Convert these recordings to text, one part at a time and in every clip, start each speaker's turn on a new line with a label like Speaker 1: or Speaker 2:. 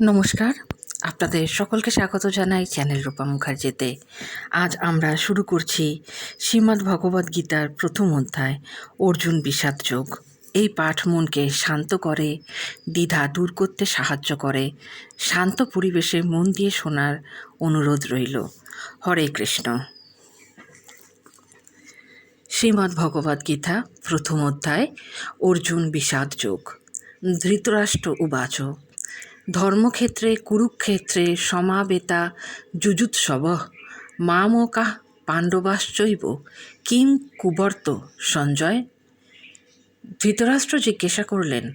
Speaker 1: নমস্কার। আপনাদের সকলকে স্বাগত জানাই চ্যানেল রূপা মুখার্জিতে। আজ আমরা শুরু করছি শ্রীমদ্ ভগবদ্ গীতার প্রথম অধ্যায়, অর্জুন বিষাদ যোগ। এই পাঠ মনকে শান্ত করে, দ্বিধা দূর করতে সাহায্য করে, শান্ত পরিবেশে মন দিয়ে শোনার অনুরোধ রইল। হরে কৃষ্ণ। শ্রীমদ্ ভগবদ্ গীতা, প্রথম অধ্যায়, অর্জুন বিষাদ যোগ। ধৃতরাষ্ট্র উবাচ। ধর্মক্ষেত্রে, কুরুক্ষেত্রে সমাবেতা যুজুৎসব মামকা পাণ্ডবাশ্চৈব। কিং কুবর্ত সঞ্জয়? ধৃতরাষ্ট্র জিজ্ঞাসা করলেন,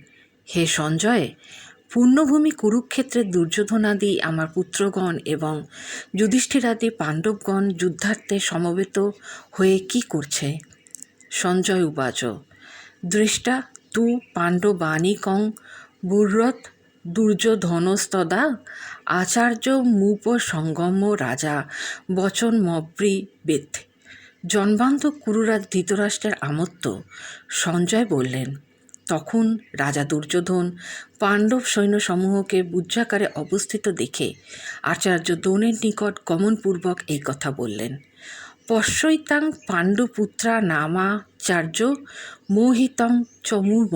Speaker 1: হে সঞ্জয়, পূর্ণভূমি কুরুক্ষেত্রের দুর্যোধনাদি আমার পুত্রগণ এবং যুধিষ্ঠিরাদি পাণ্ডবগণ যুদ্ধার্থে সমবেত হয়ে কি করছে? সঞ্জয় উবাচ, দৃষ্টা তু পাণ্ডবাণী কং বুরত দুর্যোধনস্তদা, আচার্য মূপ সঙ্গম রাজা, বচন মব্রি বেদ। জন্মান্ত কুরুরাজ ধৃতরাষ্ট্রের আমত্ত। সঞ্জয় বললেন, তখন রাজা দুর্যোধন পাণ্ডব সৈন্যসমূহকে বুজ্জাকারে অবস্থিত দেখে আচার্য দ্রোণের নিকট গমনপূর্বক এই কথা বললেন। পশ্যৈতাং পাণ্ডুপুত্রা নামাচার্য মোহিতং চমুর্ম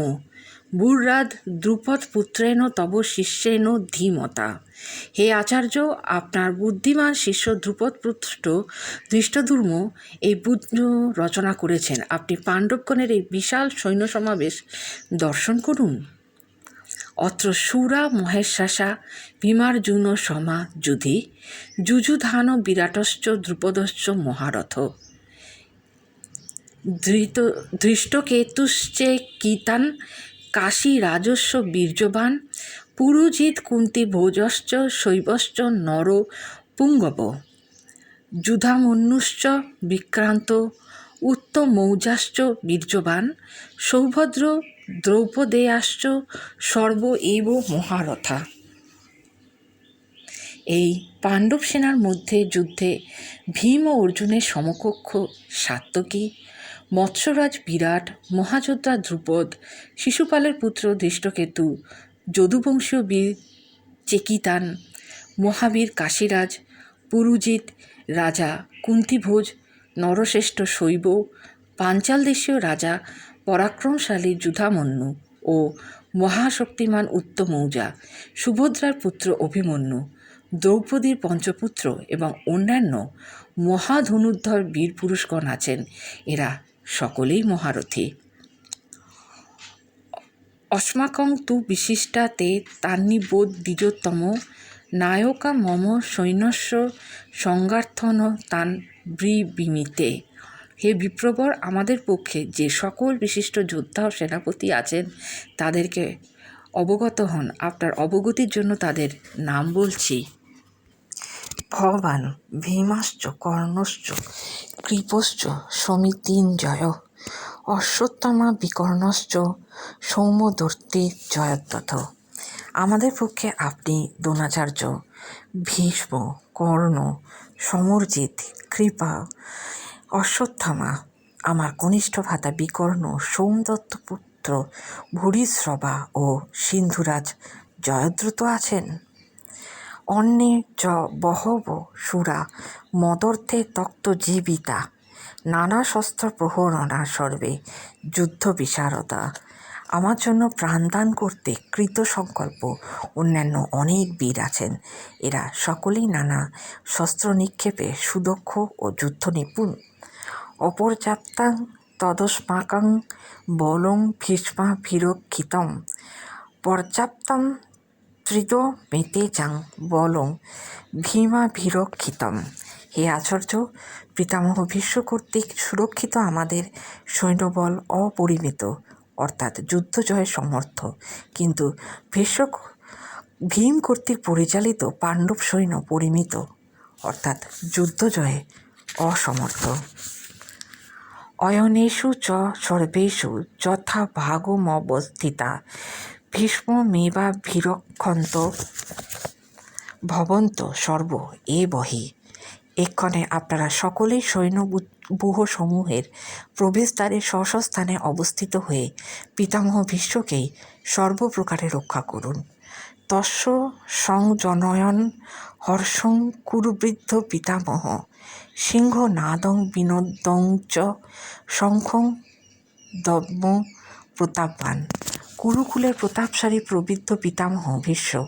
Speaker 1: বুর্রাদ দ্রুপদ পুত্রেণ তব শিষ্যেন ধীমতা। হে আচার্য, আপনার বুদ্ধিমান শিষ্য ধ্রুপদ পুত্র দৃষ্টধূর্ম এই বুদ্ধ রচনা করেছেন। আপনি পাণ্ডবগণের এই বিশাল সৈন্য সমাবেশ দর্শন করুন। অত্র সুরা মহেশ্বাসা ভীমার্জুন সমা যুধি যুযুধান বিরাটশ্চ দ্রুপদশ্চ মহারথ। ধৃত ধৃষ্টকেতুশ্চে কীতান কাশী রাজস্ব বীর্যবান, পুরুজিৎ কুন্তি ভোজশ্চ শৈবশ্চ নর পুঙ্গব। যুধামন্যুশ্চ বিক্রান্ত উত্তমৌজাশ্চ বীর্যবান, সৌভদ্র দ্রৌপদেয়াশ্চ সর্ব এব মহারথা। এই পাণ্ডব সেনার মধ্যে যুদ্ধে ভীম ও অর্জুনের সমকক্ষ সাত্যকী মৎস্যরাজ বিরাট, মহাযোদ্ধা ধ্রুপদ, শিশুপালের পুত্র দৃষ্টকেতু যদুবংশীয় বীর চেকিতান, মহাবীর কাশীরাজ, পুরুজিৎ রাজা, কুন্তিভোজ, নরশ্রেষ্ঠ শৈব, পাঞ্চাল দেশীয় রাজা, পরাক্রমশালী যুধামন্যু ও মহাশক্তিমান উত্তমৌজা, সুভদ্রার পুত্র অভিমন্যু, দ্রৌপদীর পঞ্চপুত্র এবং অন্যান্য মহাধনুদ্ধর বীর পুরুষগণ আছেন। এরা সকলেই মহারথী। অস্মাকং তু বিশিষ্টা তে তান্নিবোধ দ্বিজোত্তম। নায়কা মম সৈন্যস্য সংগার্থন তান ব্রিবিমিতে হে বিপ্রবর, আমাদের পক্ষে যে সকল বিশিষ্ট যোদ্ধা ও সেনাপতি আছেন, তাদেরকে অবগত হন। আপনার অবগতির জন্য তাদের নাম বলছি। ভবান ভীমাশ্চ, কর্ণশ্চ, কৃপশ্চ সমিতিঞ্জয় অশ্বত্থামা বিকর্ণশ্চ সৌম্যদর্তি জয়দ্রথ আমাদের পক্ষে আপনি দ্রোণাচার্য, ভীষ্ম, কর্ণ, সমরজিৎ, কৃপা, অশ্বত্থামা, আমার কনিষ্ঠ ভাতা বিকর্ণ, সোমদত্ত পুত্র, ভূরিশ্রবা ও সিন্ধুরাজ জয়দ্রুত আছেন। অন্যে চ বহব সুরা, মদর্থে তক্ত জীবিতা, নানা শস্ত্র প্রহরণা সর্বে, যুদ্ধ বিশারদা। আমার জন্য প্রাণদান করতে কৃত সংকল্প। অন্যান্য অনেক বীর আছেন। এরা সকলেই নানা শস্ত্র নিক্ষেপে সুদক্ষ ও যুদ্ধ নিপুণ। অপর্যাপ্তাং তদস্মাকং বলং ভীষ্মা ভীরক্ষিতম। পর্যাপ্তম ত্রিদ মেতে চাং বলং ভীমা ভীরক্ষিতম হে আচার্য, পিতামহ ভীষ্ম কর্তৃক সুরক্ষিত আমাদের সৈন্যবল অপরিমিত, অর্থাৎ যুদ্ধ জয়ের সমর্থ। কিন্তু ভীষ্ম ভীম কর্তৃক পরিচালিত পাণ্ডব সৈন্য পরিমিত, অর্থাৎ যুদ্ধ জয়ে অসমর্থ। অয়নেষু চ সর্বেষু যথা ভাগমবস্থিতা। ভীষ্ম মেবা ভীরক্ষন্ত ভবন্ত সর্ব এ বহি। এক্ষণে আপনারা সকলেই সৈন্যব্যূহসমূহের প্রবেশদ্বারে স্বস্বস্থানে অবস্থিত হয়ে পিতামহ ভীষ্মকেই সর্বপ্রকারে রক্ষা করুন। তস্য সংজনয়ন হর্ষং কুরুবৃদ্ধ পিতামহ সিংহনাদং বিনোদং চ শঙ্খং দম্ম প্রতাপবান কুরুকুলের প্রতাপশালী প্রবৃদ্ধ পিতামহ ভীষ্ম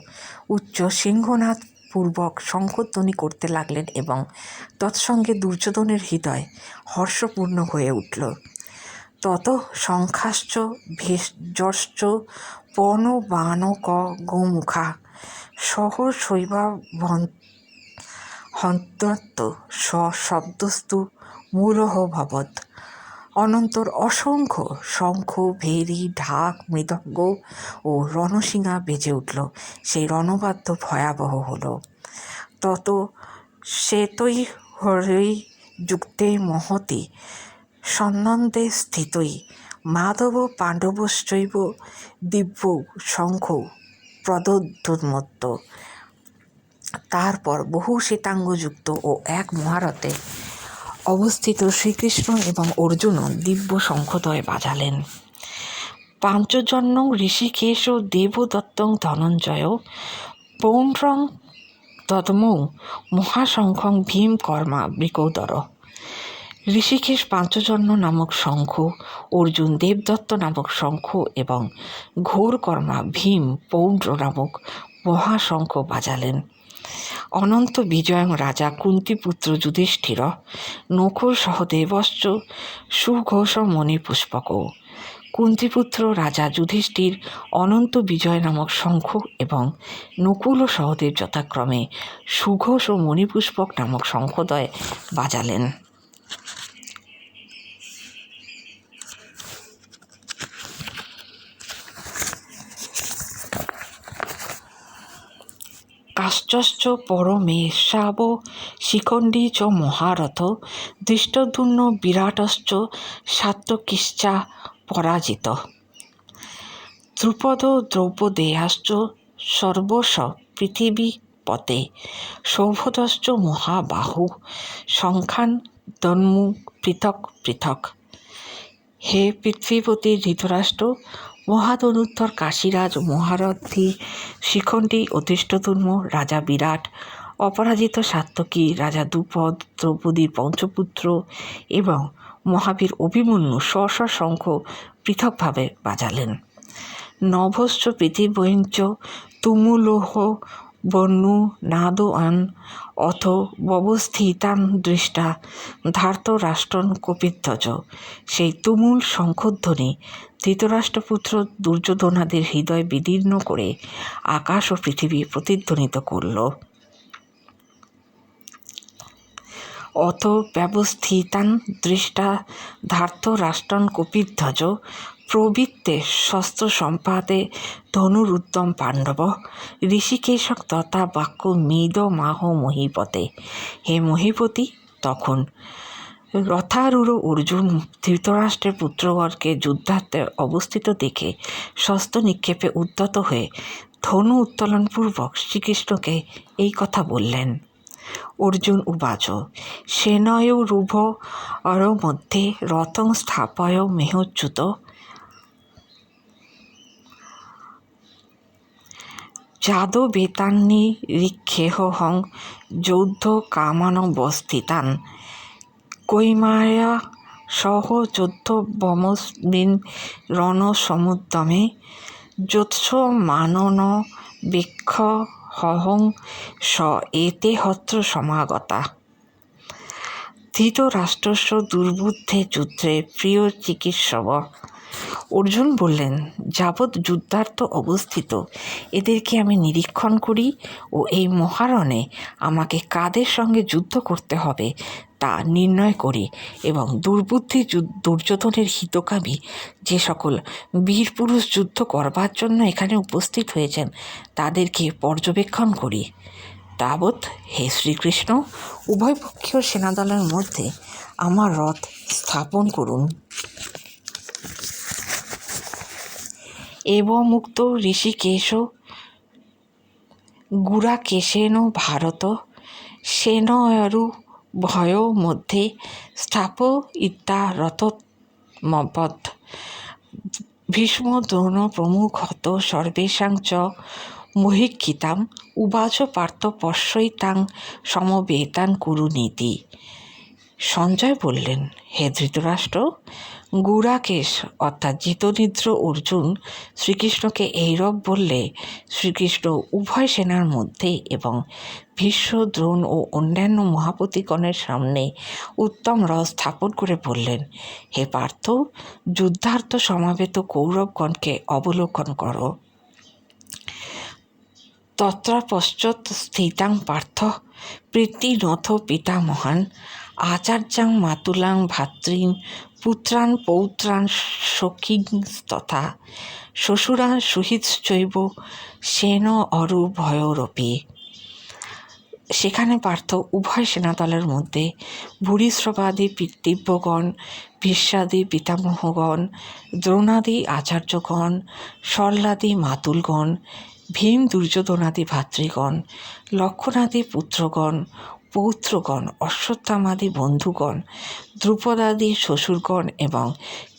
Speaker 1: উচ্চ সিংহনাদ পূর্বক শঙ্খধ্বনি করতে লাগলেন এবং তৎসঙ্গে দুর্যোধনের হৃদয় হর্ষপূর্ণ হয়ে উঠল। তত শঙ্খাশ্চ ভেষজশ্চ পর্ণবাণক গোমুখা সহ শৈবাভন্ত সশব্দস্তু মূলহ ভবৎ অনন্তর অসংখ্য শঙ্খ, ভেরি, ঢাক, মৃদঙ্গ ও রণশিঙা বেজে উঠল। সেই রণবাদ্য ভয়াবহ হল। তত শ্বেতৈ হরৈ যুক্তে মহতি সন্নন্দে স্থিতই মাধব পাণ্ডবশ্চৈব দিব্য শঙ্খ প্রদোদ্যুন্মত্ত তারপর বহু শ্বেতাঙ্গযুক্ত ও এক মহারথে অবস্থিত শ্রীকৃষ্ণ এবং অর্জুন দিব্য শঙ্খদ্বয় বাজালেন। পাঞ্চজন্য ঋষিকেশ দেবদত্তং ধনঞ্জয় পৌণ্ড্রং তদমৌ মহাশঙ্খং ভীম কর্মা বৃকোদর ঋষিকেশ পাঞ্চজন্য নামক শঙ্খ, অর্জুন দেবদত্ত নামক শঙ্খ এবং ঘোরকর্মা ভীম পৌণ্ড্র নামক মহাশঙ্খ বাজালেন। অনন্ত বিজয়ং রাজা কুন্তিপুত্র যুধিষ্ঠির, নকুল সহদেবশ্চ সুঘোষ মণিপুষ্পক কুন্তিপুত্র রাজা যুধিষ্ঠির অনন্ত বিজয় নামক শঙ্খ এবং নকুল ও সহদেব যথাক্রমে সুঘোষ ও মণিপুষ্পক নামক শঙ্খদয় বাজালেন। কাশ্চশ্চ পরমেশাব শিখণ্ডী চ মহারথ দৃষ্টধূর্ণ বিরাটশ্চ সাত্যকিশ্চা পরাজিত। ধ্রুপদ দ্রৌপদেয়াশ্চ সর্বস পৃথিবী পতে, সৌভদশ্চ মহাবাহু, সংখ্যান দন্মু পৃথক পৃথক। হে পৃথ্বীপতি ধৃতরাষ্ট্র মহাতনুত্তর কাশীরাজ মহারথী শিখণ্ডী অতিষ্ঠতুর্ম রাজা বিরাট, অপরাজিত সাত্যকী রাজা দুপদ, দ্রৌপদীর পঞ্চপুত্র এবং মহাবীর অভিমন্যু স্ব শঙ্খ পৃথকভাবে বাজালেন। নভশ্চ পৃথিবীঞ্চ তুমুলোহ বন্যু নাদোয়ান অথ ববস্থিতান দৃষ্টা ধার্তরাষ্ট্রন কপিধ্বজ। সেই তুমুল শঙ্খধ্বনি ধৃতরাষ্ট্রপুত্র দুর্যোধনাদের হৃদয় বিদীর্ণ করে আকাশ ও পৃথিবী প্রতিধ্বনিত করল। অত ব্যবস্থিতান দৃষ্টা ধার্ত রাষ্ট্রন কপিধ্বজ, প্রবৃত্তে শস্ত্র সম্পাদে ধনুরুত্তম পাণ্ডব, ঋষিকেশক তথা বাক্য মেদ মাহ মহিপতে। হে মহিপতি, তখন রথারূঢ় অর্জুন ধৃতরাষ্ট্রের পুত্রগণকে যুদ্ধার্থে অবস্থিত দেখে শস্ত্র নিক্ষেপে উদ্যত হয়ে ধনু উত্তোলনপূর্বক শ্রীকৃষ্ণকে এই কথা বললেন, অর্জুন উবাচ, সেনয় রুভ অর মধ্যে রথং স্থাপয় মেহচ্যুত। যাদবেতান্নি ঋক্ষেহং যৌদ্ধ কামানবস্থিতান কৈমায়া সহ যোদ্ধবমস্মিন রণসমুদ্যমে যোৎসমানন বৃক্ষ হহং স এতে হত্র সমাগতা। ধৃতরাষ্ট্রস্য দুর্বুদ্ধে যুদ্ধে প্রিয় চিকিৎসব অর্জুন বললেন, যাবৎ যুদ্ধার্থ অবস্থিত। এদেরকে আমি নিরীক্ষণ করি ও এই মহারণে আমাকে কাদের সঙ্গে যুদ্ধ করতে হবে তা নির্ণয় করি এবং দুর্বুদ্ধি দুর্যোধনের হিতকামী যে সকল বীর পুরুষ যুদ্ধ করবার জন্য এখানে উপস্থিত হয়েছেন, তাদেরকে পর্যবেক্ষণ করি। তাবৎ হে শ্রীকৃষ্ণ উভয়পক্ষীয় সেনাদলের মধ্যে আমার রথ স্থাপন করুন। এবমুক্ত ঋষিকেশ, গুড়াকেশেন ভারত, সেনয়রু ভয় মধ্যে স্থাপ ইত্যারতমবৎ ভীষ্ম দ্রোণ প্রমুখ হত সর্বেষাং চ মহিক্ষিতাম, উবাচ পার্থ পশ্যৈতাং সমবেতান কুরুনীতি সঞ্জয় বললেন, হে ধৃতরাষ্ট্র গুড়াকেশ অর্থাৎ জিতনিদ্র অর্জুন শ্রীকৃষ্ণকে এইরব বললে, শ্রীকৃষ্ণ উভয় সেনার মধ্যে এবং ভীষ্ম, দ্রোণ ও অন্যান্য মহাপতিগণের সামনে উত্তম রস স্থাপন করে বললেন, হে পার্থ যুদ্ধার্থ সমাবেত কৌরবগণকে অবলোকন করো। তত্রাপশ্চাৎ স্থিতাং পার্থ প্রীতিনথ পিতামহান আচার্যাং মাতুলাং ভাতৃন, পুত্রান পৌত্রান সখীং তথা শ্বশুরান সুহিতশ্চৈব, সেন অরু ভয়রপি। সেখানে পার্থ উভয় সেনাদলের মধ্যে ভূরিশ্রবাদী দিব্যগণ, ভীষ্মাদি পিতামহগণ, দ্রোণাদি আচার্যগণ শল্যাদি মাতুলগণ, ভীম দুর্যোধনাদি ভাতৃগণ, লক্ষণাদি পুত্রগণ পৌত্রগণ, অশ্বত্থামাদি বন্ধুগণ দ্রুপদাদি শ্বশুরগণ এবং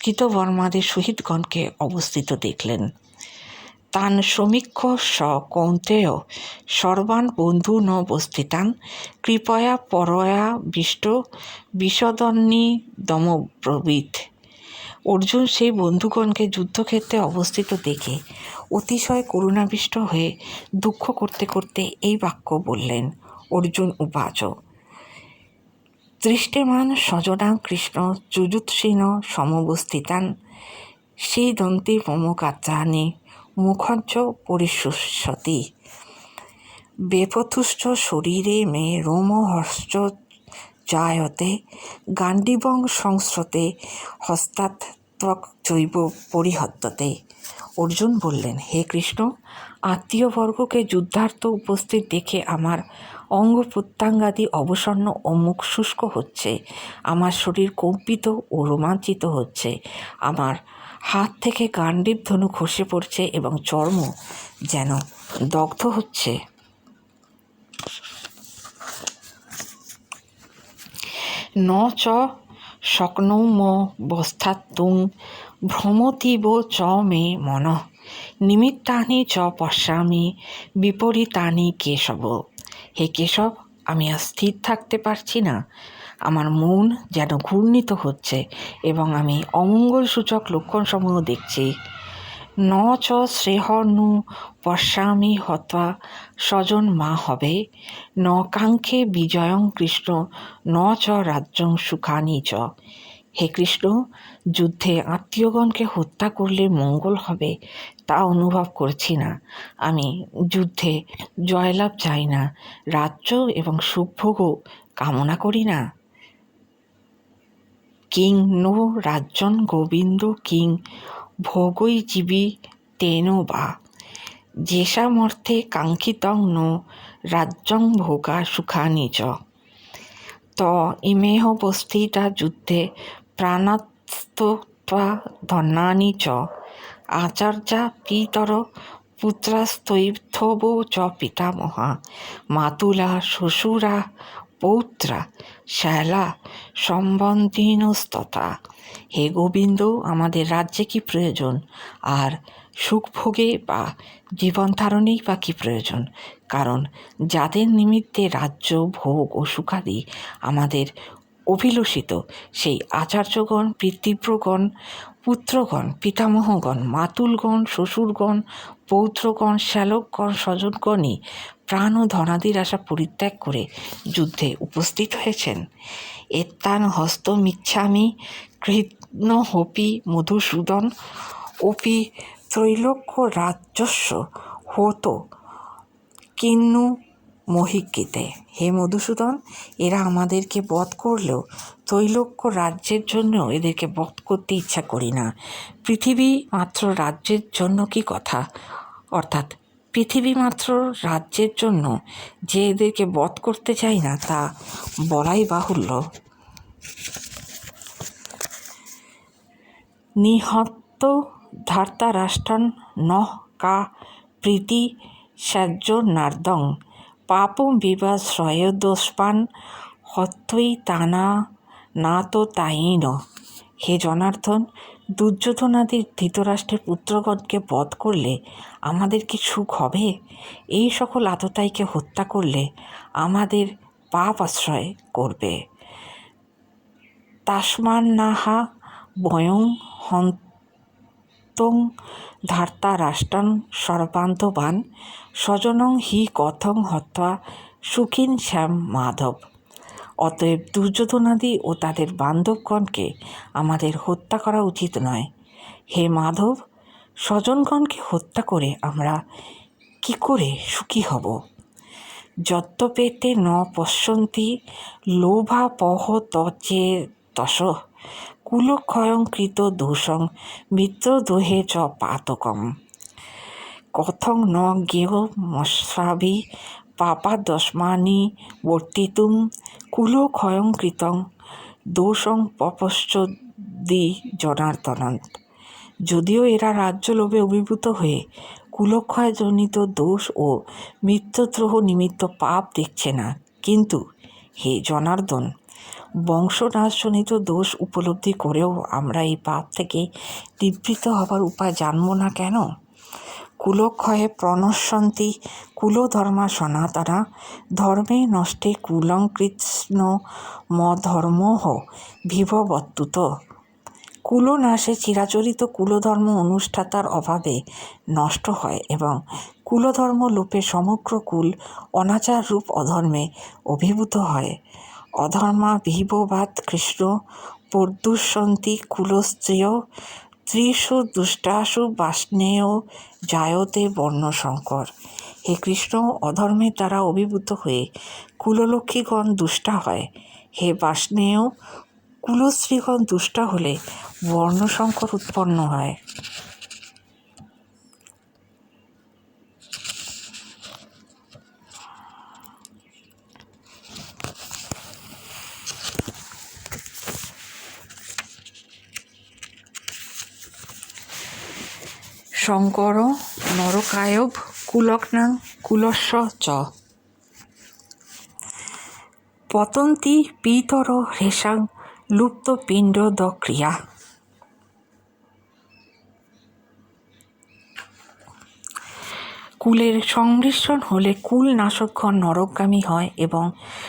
Speaker 1: কৃতবর্মাদি শহীদগণকে অবস্থিত দেখলেন। তান সমীক্ষ স কৌন্তেয় সর্বান বন্ধু ন বস্থিতান কৃপয়া পরয়া বিষ্ট বিষদন্নী দমব্রবীত। অর্জুন সেই বন্ধুগণকে যুদ্ধক্ষেত্রে অবস্থিত দেখে অতিশয় করুণাবিষ্ট হয়ে দুঃখ করতে করতে এই বাক্য বললেন অর্জুন উপাচ দৃষ্টিমান স্বজনাং কৃষ্ণ যুযুৎসীন সমবস্থিতান। সেই দন্তি মমকাত্রানি মুখঞ্চ পরিশুষ্যতি। বেপথুশ্চ শরীরে মে রোমহর্ষ জায়তে গান্ডীবং সংস্রতে হস্তাৎ ত্বক জৈব পরিহত্যতে অর্জুন বললেন, হে কৃষ্ণ, আত্মীয়বর্গকে যুদ্ধার্থ উপস্থিত দেখে আমার অঙ্গ প্রত্যাঙ্গাদি অবসন্ন ও মুখ শুষ্ক হচ্ছে। আমার শরীর কম্পিত ও রোমাঞ্চিত হচ্ছে। আমার হাত থেকে গান্ডীব ধনু খসে পড়ছে এবং চর্ম যেন দগ্ধ হচ্ছে। ন চ শক্নৌম বস্থাত্তুং ভ্রমতীব চ মে মন। নিমিত্তানি চ পশ্যামি বিপরীতানি কেশব। হে কেশব, আমি আর স্থির থাকতে পারছি না। আমার মন যেন ঘূর্ণিত হচ্ছে এবং আমি অমঙ্গল সূচক লক্ষণসমূহ দেখছি। ন চ শ্রেহনু পশ্যামি হত্বা স্বজন মা হবে। ন কাঙ্ক্ষে বিজয়ং কৃষ্ণ, ন চ রাজ্যং সুখানি চ। হে কৃষ্ণ যুদ্ধে আত্মীয়গণকে হত্যা করলে মঙ্গল হবে তা অনুভব করছি না। আমি যুদ্ধে জয়লাভ চাই না, রাজ্য এবং সুখভোগও কামনা করি না। কিং নো রাজ্যন গোবিন্দ কিং ভোগই জীবী তেন বা। যেষামর্থে কাঙ্ক্ষিতং নো রাজ্যং ভোগা সুখানি চ। ত ইমেহ বস্থিতা যুদ্ধে প্রাণাত্মা ধনানি চ। আচার্যা পিতর পুত্রাস্তৈথব চ পিতামহা। মাতুলা শ্বশুরা পৌত্রা শ্যালা সম্বন্ধীনস্ততা। হে গোবিন্দ, আমাদের রাজ্যে কি প্রয়োজন? আর সুখভোগে বা জীবন ধারণেই বা কী প্রয়োজন? কারণ যাদের নিমিত্তে রাজ্য, ভোগ ও সুখাদি আমাদের অভিলষিত। সেই আচার্যগণ, পিতৃব্রগণ, পুত্রগণ, পিতামহগণ, মাতুলগণ, শ্বশুরগণ, পৌত্রগণ, শ্যালকগণ, স্বজনগণই প্রাণ ও ধনাদির আশা পরিত্যাগ করে যুদ্ধে উপস্থিত হয়েছেন। এত্তান হস্তমিচ্ছামি কৃষ্ণ হপি মধুসূদন, অপি ত্রৈলোক্য রাজ্যস্য হতো, কিন্নু মহিকিতে, হে মধুসূদন, এরা আমাদেরকে বধ করলেও তৈলক্য রাজ্যের জন্য এদেরকে বধ করতে ইচ্ছা করি না। পৃথিবী মাত্র রাজ্যের জন্য কি কথা? অর্থাৎ, পৃথিবী মাত্র রাজ্যের জন্য যে এদেরকে বধ করতে চাই না, তা বলাই বাহুল্য। নিহত ধার্তা রাষ্ট্রান নহ কা প্রীতি সাজ্য নার্দং। পাপম বিবাশ্রয়োদোষ্পান হত্যই তানা না না তো তাইন হে জনার্দন, দুর্যোধনাদির ধৃতরাষ্ট্রের পুত্রগণকে বধ করলে আমাদের কি সুখ হবে? এই সকল আততায়ীকে হত্যা করলে আমাদের পাপ আশ্রয় করবে। তাসমান নাহা বয়ং হন্তং ধার্তা রাষ্ট্রাং সর্বান্তবান স্বজনং হি কথং হত্বা সুখিন শ্যাম মাধব। অতএব দুর্যোধনাদি ও তাদের বান্ধবগণকে আমাদের হত্যা করা উচিত নয়। হে মাধব, স্বজনগণকে হত্যা করে আমরা কি করে সুখী হব? যত্তপেতে ন পশ্যন্তি লোভাপহ তচে তস কুলক্ষয়ং কৃত দোষং মিত্রদোহে চ পাতকম। কথং ন জ্ঞেয় মস্বাভি পাপাদস্মানি বর্তিতুম কুলক্ষয়ং কৃতং দোষং পপশ্চদি জনার্দনন্ত যদিও এরা রাজ্য লোভে অভিভূত হয়ে কুলক্ষয়জনিত দোষ ও মিত্রদ্রোহ নিমিত্ত পাপ দেখছে না, কিন্তু হে জনার্দন বংশনাশজনিত দোষ উপলব্ধি করেও আমরা এই পাপ থেকে নিবৃত্ত হবার উপায় জানব না কেন? কুলক্ষয়ে প্রণশ্যন্তি কুলধর্মা সনাতনা, ধর্মে নষ্টে কুলং কৃষ্ণ মধর্মোহ ভিভবত্তুত। কুলনাশে চিরাচরিত কুলধর্ম অনুষ্ঠাতার অভাবে নষ্ট হয় এবং কুলধর্ম লোপে সমগ্র কুল অনাচার রূপ অধর্মে অভিভূত হয়। অধর্মা বিভবাত কৃষ্ণ পর্দুষন্তি কুলস্ত্রিয় ত্রিশু দুষ্টাসু বাষ্ণেয় জায়তে বর্ণশঙ্কর। হে কৃষ্ণ, অধর্মের দ্বারা অভিভূত হয়ে কুললক্ষ্মীগণ দুষ্টা হয়। হে বাষ্ণেয়, কুলশ্রীগণ দুষ্টা হলে বর্ণশঙ্কর উৎপন্ন হয়। শঙ্কর, নরকায়ব, কুলগ্নাং কুলস্য চ। পতন্তি, পিতর হ্রেষাং লুপ্ত, পিণ্ড, দ, ক্রিয়া। কুলের সংমিশ্রণ হলে কুল নাশকগণ নরকগামী হয় এবং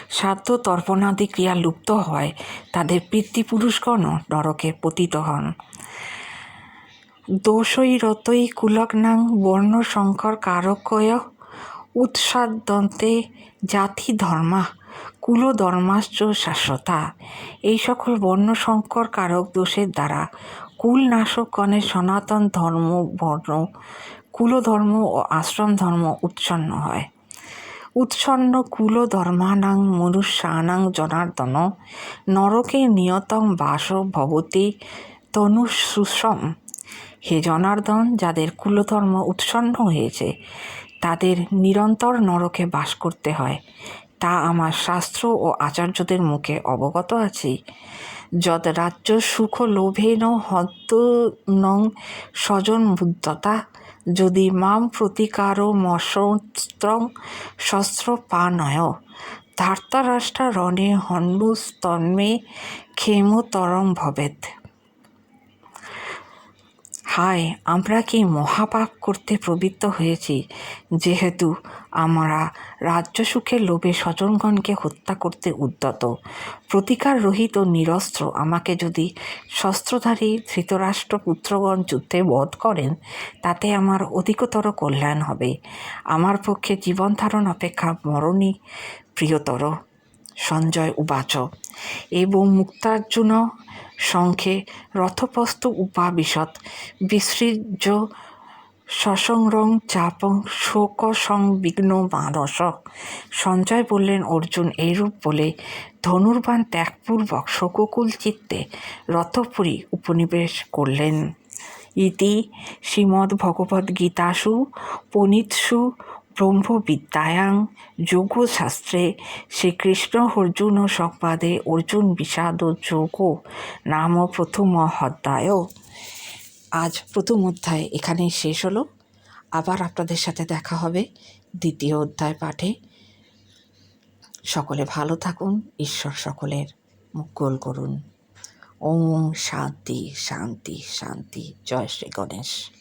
Speaker 1: সাধ্য তর্পণাদি ক্রিয়া লুপ্ত হয়। তাদের পিতৃপুরুষগণও নরকে পতিত হন। দোষৈরতৈ কুলগ্নাং কারকয় উৎসাদন্তে জাতি ধর্মা, কুলধর্মাশ্চ শাশ্বতা। এই সকল বর্ণশঙ্কর কারক দোষের দ্বারা কুল নাশকগণের সনাতন ধর্ম বর্ণ, কুলধর্ম ও আশ্রম ধর্ম উচ্ছন্ন হয়। উৎসন্ন কুলধর্মানাং মনুষ্যানাং জনার্দন, নরকে নিয়তং বাস ভবতি তনুসুষম হে জনার্দন, যাদের কুলধর্ম উৎসন্ন হয়েছে, তাদের নিরন্তর নরকে বাস করতে হয়। তা আমার শাস্ত্র ও আচার্যদের মুখে অবগত আছি। যদ রাজ্য সুখ লোভেন হদ্দ নং স্বজন বুদ্ধতা, যদি মাম প্রতিকার মশস্ত্রং শস্ত্র পানয়। ধার্তারাষ্ট্রা রণে হন্নুস্তন্মে ক্ষেমতরং ভবেত হায়, আমরা কি মহাপাপ করতে প্রবৃত্ত হয়েছি? যেহেতু আমরা রাজ্য সুখের লোভে স্বজনগণকে হত্যা করতে উদ্যত। প্রতিকার রহিত নিরস্ত্র আমাকে যদি শস্ত্রধারী ধৃতরাষ্ট্র পুত্রগণ যুদ্ধে বধ করেন, তাতে আমার অধিকতর কল্যাণ হবে। আমার পক্ষে জীবন ধারণ অপেক্ষা মরণই প্রিয়তর। সঞ্জয় উবাচ এবং মুক্তার্জুন শঙ্খে রথপস্ত উপাবিশত বিসৃজ্য সসংরং চাপং শোক সংবিঘ্ন মানস। সঞ্জয় বললেন, অর্জুন, এইরূপ বলে ধনুর্বাণ ত্যাগপূর্বক শোককুল চিত্তে রথপুরী উপনিবেশ করলেন। ইতি শ্রীমদ্ভগবদ্গীতাসু পনিৎসু ব্রহ্মবিদ্যায়াং যোগশাস্ত্রে শ্রীকৃষ্ণ অর্জুন সংবাদে অর্জুন বিষাদ যোগ নাম প্রথম অধ্যায়। আজ প্রথম অধ্যায় এখানেই শেষ হলো। আবার আপনাদের সাথে দেখা হবে দ্বিতীয় অধ্যায় পাঠে। সকলে ভালো থাকুন, ঈশ্বর সকলের মঙ্গল করুন। ওম শান্তি শান্তি শান্তি। জয় শ্রী গণেশ।